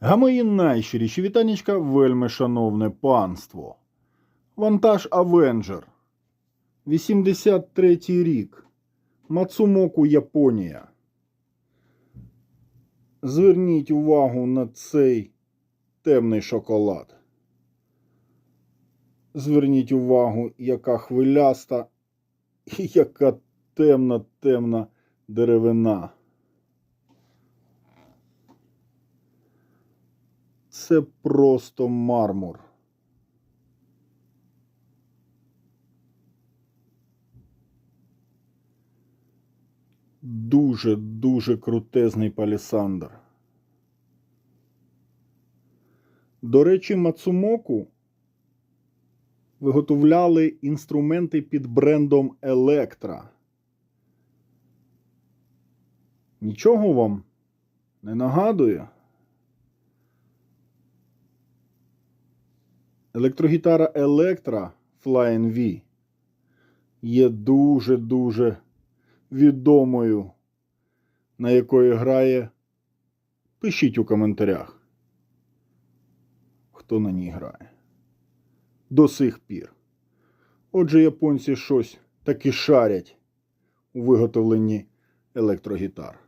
А мої найщиріші вітанечка, вельми шановне панство. Вантаж Авенджер. 83 рік. Мацумоку, Японія. Зверніть увагу на цей темний шоколад. Зверніть увагу, яка хвиляста і яка темна темна деревина. Це просто мармур. Дуже дуже крутезний палісандр. До речі, Мацумоку виготовляли інструменти під брендом Електра. Нічого вам не нагадує? Електрогітара Електра Flying V є дуже-дуже відомою, на якої грає. Пишіть у коментарях, хто на ній грає. До сих пір. Отже, японці щось таки шарять у виготовленні електрогітар.